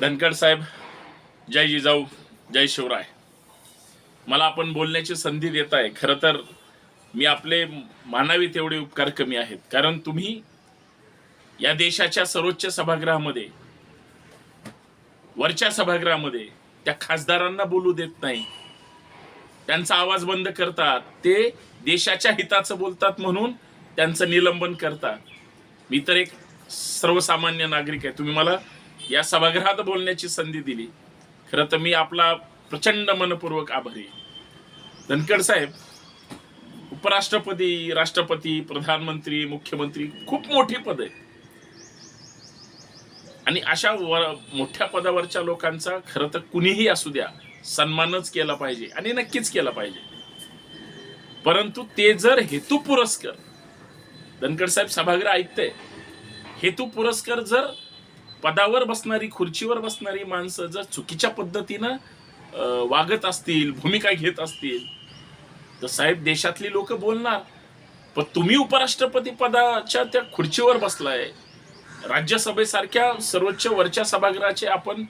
धनकड साहेब जय जिजाऊ जय शिवराय. मला आपण बोलण्याची संधी देत आहे. खरं तर मी आपले मानावे तेवढे उपकार कमी आहेत. कारण तुम्ही या देशाच्या सर्वोच्च सभागृहामध्ये वरच्या सभागृहामध्ये त्या खासदारांना बोलू देत नाही. त्यांचा आवाज बंद करतात. ते देशाच्या हिताचं बोलतात म्हणून त्यांचं निलंबन करतात. मी तर एक सर्वसामान्य नागरिक आहे. तुम्ही मला या सभागृहात बोलण्याची संधी दिली. खरं तर मी आपला प्रचंड मनपूर्वक आभारी धनखड साहेब उपराष्ट्रपती राष्ट्रपती प्रधानमंत्री मुख्यमंत्री खूप मोठी पद आहे आणि अशा मोठ्या पदावरच्या लोकांचा खरं तर कुणीही असू द्या सन्मानच केला पाहिजे आणि नक्कीच केला पाहिजे. परंतु ते जर हेतू पुरस्कर धनखड साहेब सभागृह ऐकते हेतू पुरस्कार जर पदावर बसणारी खुर्चीवर बसणारी माणसं जर चुकीच्या पद्धतीनं वागत असतील भूमिका घेत असतील तर साहेब देशातली लोक बोलणार. पण तुम्ही उपराष्ट्रपती पदाच्या त्या खुर्चीवर बसलाय. राज्यसभेसारख्या सर्वोच्च वरच्या सभागृहाचे आपण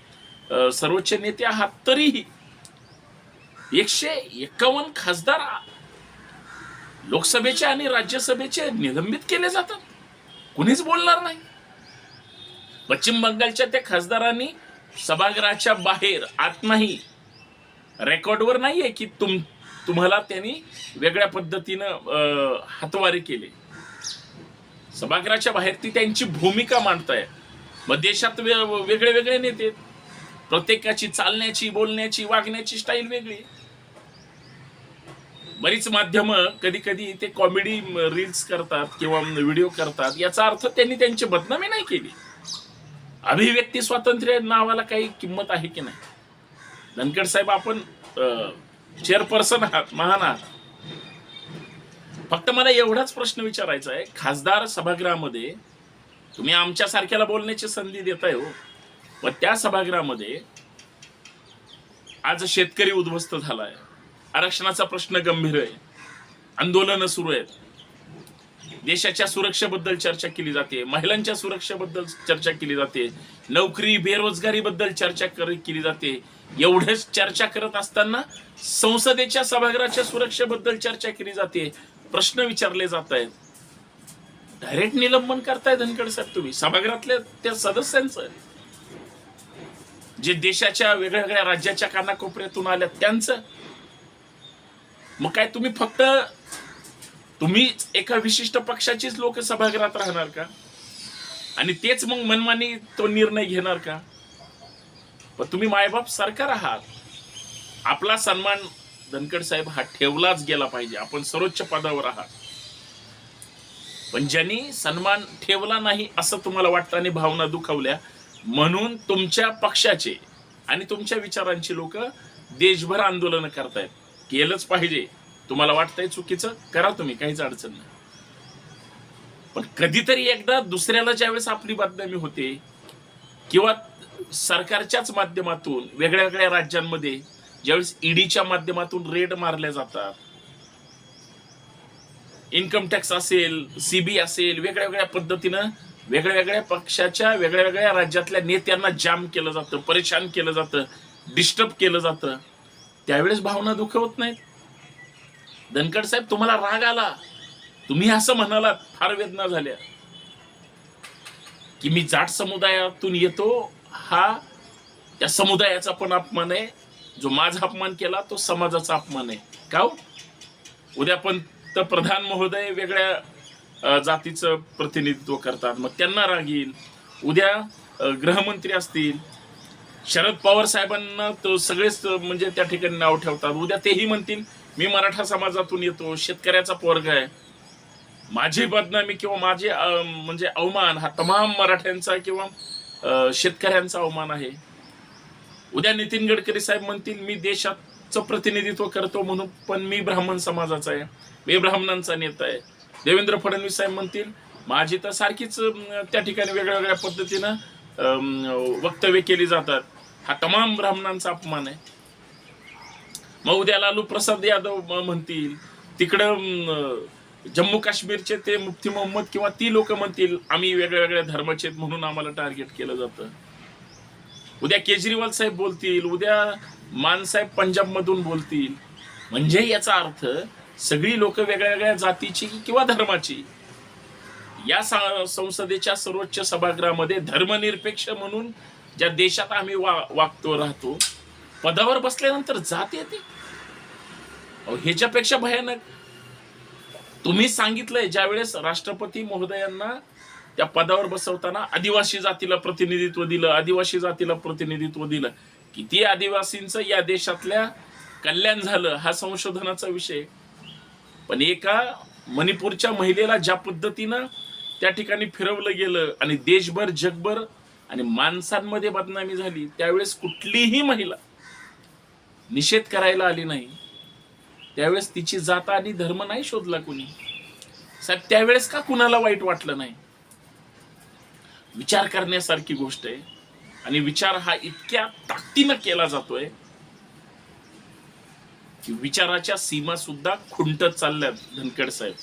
सर्वोच्च नेते आहात तरीही एकशे एकावन्न खासदार लोकसभेचे आणि राज्यसभेचे निलंबित केले जातात. कुणीच बोलणार नाही. पश्चिम बंगालच्या त्या खासदारांनी सभागृहाच्या बाहेर आत नाही रेकॉर्डवर नाहीये की तुम तुम्हाला त्यांनी वेगळ्या पद्धतीनं हातवारी केले. सभागृहाच्या बाहेर ती त्यांची भूमिका मांडताय. मग देशात वे- वेगळे वेगळे नेते प्रत्येकाची चालण्याची बोलण्याची वागण्याची स्टाईल वेगळी बरीच माध्यम कधी कधी ते कॉमेडी रील्स करतात किंवा व्हिडिओ करतात. याचा अर्थ त्यांनी त्यांची बदनामी नाही केली. अभिव्यक्ती स्वातंत्र्य नावाला काही किंमत आहे की नाही? धनखड साहेब आपण चेअरपर्सन आहात महान आहात. फक्त मला एवढाच प्रश्न विचारायचा आहे खासदार सभागृहामध्ये तुम्ही आमच्या सारख्याला बोलण्याची संधी देताय हो. पण त्या सभागृहामध्ये आज शेतकरी उद्ध्वस्त झालाय. आरक्षणाचा प्रश्न गंभीर आहे. आंदोलनं सुरू आहेत. देशाच्या सुरक्षेबद्दल चर्चा केली जाते महिलांच्या सुरक्षेबद्दल चर्चा केली जाते नोकरी बेरोजगारीबद्दल चर्चा केली जाते. एवढेच चर्चा करत असताना संसदेच्या सभागृहाच्या सुरक्षेबद्दल चर्चा केली जाते. प्रश्न विचारले जात आहेत. डायरेक्ट निलंबन करताय धनखड साहेब तुम्ही. सभागृहातल्या त्या सदस्यांचं. जे देशाच्या वेगळ्या वेगळ्या राज्याच्या कानाकोपऱ्यातून आल्या त्यांचं. मग काय तुम्ही फक्त तुम्ही एका विशिष्ट पक्षाचीच लोक सभागृहात राहणार का? आणि तेच मग मनमानी तो निर्णय घेणार का? पण तुम्ही मायबाप सरकार आहात. आपला सन्मान धनकड साहेब हा ठेवलाच गेला पाहिजे. आपण सर्वोच्च पदावर आहात. पण ज्यांनी सन्मान ठेवला नाही असं तुम्हाला वाटतं आणि भावना दुखावल्या म्हणून तुमच्या पक्षाचे आणि तुमच्या विचारांची लोक देशभर आंदोलन करतायत. केलंच पाहिजे. तुम्हाला वाटतंय चुकीचं? करा तुम्ही काहीच अडचण नाही. पण कधीतरी एकदा दुसऱ्याला ज्यावेळेस आपली बदनामी होते किंवा सरकारच्याच माध्यमातून वेगळ्या वेगळ्या राज्यांमध्ये ज्यावेळेस ईडीच्या माध्यमातून रेड मारल्या जातात इन्कम टॅक्स असेल सीबी असेल वेगळ्या वेगळ्या पद्धतीनं वेगळ्या वेगळ्या पक्षाच्या वेगळ्या वेगळ्या राज्यातल्या नेत्यांना जाम केलं जातं परेशान केलं जातं डिस्टर्ब केलं जातं. त्यावेळेस भावना दुखवत नाहीत. धनकड साहेब तुम्हाला राग आला? तुम्ही असं म्हणालात फार वेदना झाल्या. की मी जाट समुदायातून येतो हा त्या समुदायाचा पण अपमान आहे. जो माझा अपमान केला तो समाजाचा अपमान आहे. का हो? उद्या पण तर प्रधान महोदय वेगळ्या जातीचं प्रतिनिधित्व करतात. मग त्यांना राग येईल. उद्या गृहमंत्री असतील. शरद पवार साहेबांना तो सगळेच म्हणजे त्या ठिकाणी नाव ठेवतात. उद्या तेही म्हणतील मी मराठा समाजातून येतो शेतकऱ्याचा पोरग आहे. माझी बदनामी किंवा माझे म्हणजे अवमान हा तमाम मराठ्यांचा किंवा शेतकऱ्यांचा अवमान आहे. उद्या नितीन गडकरी साहेब म्हणतील मी देशाचं प्रतिनिधित्व करतो म्हणून पण मी ब्राह्मण समाजाचा आहे. मी ब्राह्मणांचा नेता आहे. देवेंद्र फडणवीस साहेब म्हणतील माझी तर सारखीच त्या ठिकाणी वेगळ्या वेगळ्या पद्धतीनं वक्तव्य केली जातात. हा तमाम ब्राह्मणांचा अपमान आहे. मग उद्या लालू प्रसाद यादव म्हणतील. तिकडं जम्मू काश्मीरचे ते मुफ्ती मोहम्मद किंवा ती लोक म्हणतील आम्ही वेगळ्या वेगळ्या धर्माचे म्हणून आम्हाला टार्गेट केलं जातं. उद्या केजरीवाल साहेब बोलतील उद्या मानसाहेब पंजाबमधून पंजाब मधून बोलतील. म्हणजे याचा अर्थ सगळी लोक वेगळ्या वेगळ्या जातीची किंवा धर्माची या संसदेच्या सर्वोच्च सभागृहामध्ये धर्मनिरपेक्ष म्हणून ज्या देशात आम्ही वा वागतो राहतो पदावर बसल्यानंतर जात येते. अहो, ह्याच्यापेक्षा भयानक. तुम्ही सांगितलंय ज्यावेळेस राष्ट्रपती महोदयांना त्या पदावर बसवताना आदिवासी जातीला प्रतिनिधित्व दिलं आदिवासी जातीला प्रतिनिधित्व दिलं किती आदिवासींचं या देशातल्या कल्याण झालं हा संशोधनाचा विषय. पण एका मणिपूरच्या महिलेला ज्या पद्धतीनं त्या ठिकाणी फिरवलं गेलं आणि देशभर जगभर आणि माणसांमध्ये बदनामी झाली त्यावेळेस कुठलीही महिला निषेध करायला आली नाही. त्यावेळेस तिची जात आणि धर्म नाही शोधला कुणी. साहेब त्यावेळेस का कुणाला वाईट वाटलं नाही? विचार करण्यासारखी गोष्ट आहे. आणि विचार हा इतक्या ताकदीनं केला जातोय की विचाराच्या सीमा सुद्धा खुंटत चालल्यात धनकड साहेब.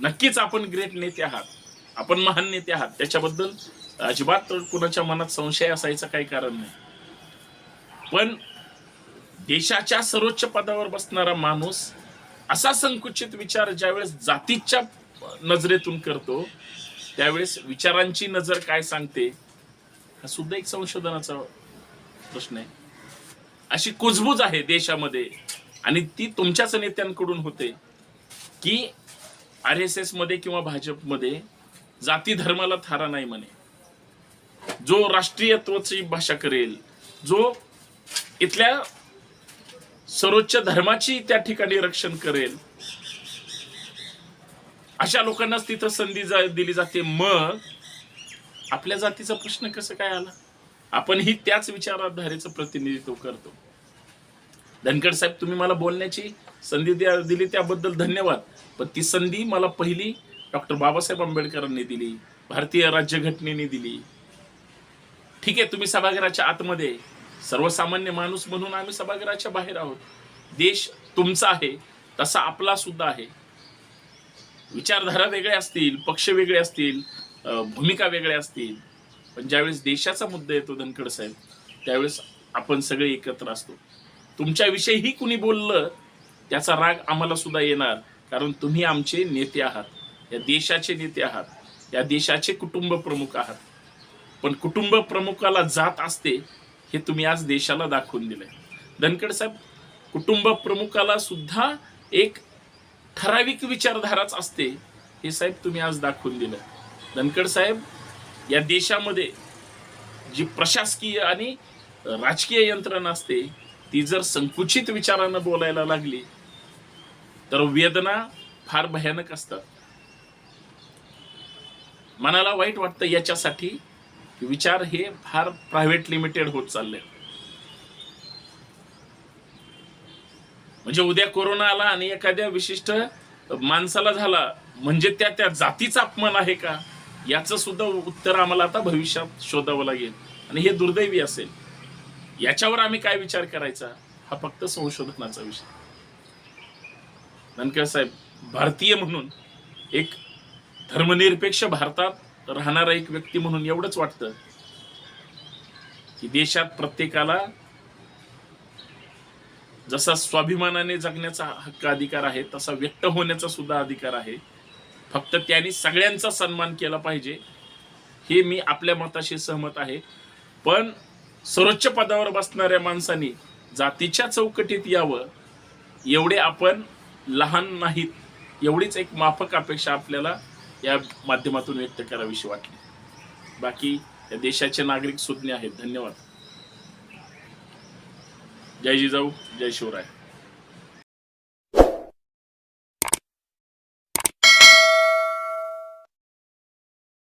नक्कीच आपण ग्रेट नेते आहात. आपण महान नेते आहात. त्याच्याबद्दल अजिबात कुणाच्या मनात संशय असायचं काही कारण नाही. पण देशाच्या सर्वोच्च पदावर बसणारा माणूस असा संकुचित विचार ज्यावेळेस जातीच्या नजरेतून करतो त्यावेळेस विचारांची नजर काय सांगते हा सुद्धा एक संशोधनाचा प्रश्न आहे. अशी कुजबूज आहे देशामध्ये आणि ती तुमच्याच नेत्यांकडून होते की आर एस एसमध्ये किंवा भाजपमध्ये जाती धर्माला थारा नाही म्हणे. जो राष्ट्रीयत्वाची भाषा करेल जो इथल्या सर्वोच्च धर्माची त्या ठिकाणी रक्षण करेल. अशा लोकांनाच तिथं संधी जा- दिली जाते. मग आपल्या जातीचा प्रश्न कसं काय आला? आपण ही त्याच विचारधारेचं प्रतिनिधित्व करतो. धनकड साहेब तुम्ही मला बोलण्याची संधी द्या- दिली त्याबद्दल धन्यवाद. पण ती संधी मला पहिली डॉक्टर बाबासाहेब आंबेडकरांनी दिली भारतीय राज्यघटनेने दिली. ठीक आहे तुम्ही सभागृहाच्या आतमध्ये सर्वसामान्य माणूस म्हणून आम्ही सभागृहाच्या बाहेर आहोत. देश तुमचा आहे तसा आपला सुद्धा आहे. विचारधारा वेगळ्या असतील पक्ष वेगळे असतील भूमिका वेगळ्या असतील. पण ज्यावेळेस देशाचा मुद्दा येतो धनखड साहेब त्यावेळेस आपण सगळे एकत्र असतो. तुमच्याविषयीही कुणी बोललं त्याचा राग आम्हाला सुद्धा येणार. कारण तुम्ही आमचे नेते आहात. या देशाचे नेते आहात. या देशाचे कुटुंब प्रमुख आहात. पण कुटुंब प्रमुखाला जात असते हे तुम्ही आज देशाला दाखवून दिलंय. धनकड साहेब कुटुंब प्रमुखाला सुद्धा एक ठराविक विचारधाराच असते हे साहेब तुम्ही आज दाखवून दिलं. धनकड साहेब या देशामध्ये जी प्रशासकीय आणि राजकीय यंत्रणा असते ती जर संकुचित विचारानं बोलायला लागली तर वेदना फार भयानक असतात. मनाला वाईट वाटतं याच्यासाठी विचार हे फार प्रायव्हेट लिमिटेड होत चालले. म्हणजे उद्या कोरोना आला आणि एखाद्या विशिष्ट माणसाला झाला म्हणजे त्या त्या जातीचा अपमान आहे का? याचं सुद्धा उत्तर आम्हाला आता भविष्यात शोधावं लागेल. आणि हे दुर्दैवी असेल. याच्यावर आम्ही काय विचार करायचा? हा फक्त संशोधनाचा विषय. धनकर साहेब भारतीय म्हणून एक धर्मनिरपेक्ष भारतात राहणारा एक व्यक्ती म्हणून एवढंच वाटतं की देशात प्रत्येकाला जसा स्वाभिमानाने जगण्याचा हक्क अधिकार आहे तसा व्यक्त होण्याचा सुद्धा अधिकार आहे. फक्त त्यांनी सगळ्यांचा सन्मान केला पाहिजे हे मी आपल्या मताशी सहमत आहे. पण सर्वोच्च पदावर बसणाऱ्या माणसांनी जातीच्या चौकटीत यावं एवढे आपण लहान नाहीत एवढीच एक माफक अपेक्षा आपल्याला या माध्यमातून व्यक्त करावीशी वाटली. बाकी या देशाचे नागरिक सुज्ञ आहेत. धन्यवाद. जय जिजाऊ जय शिवराय.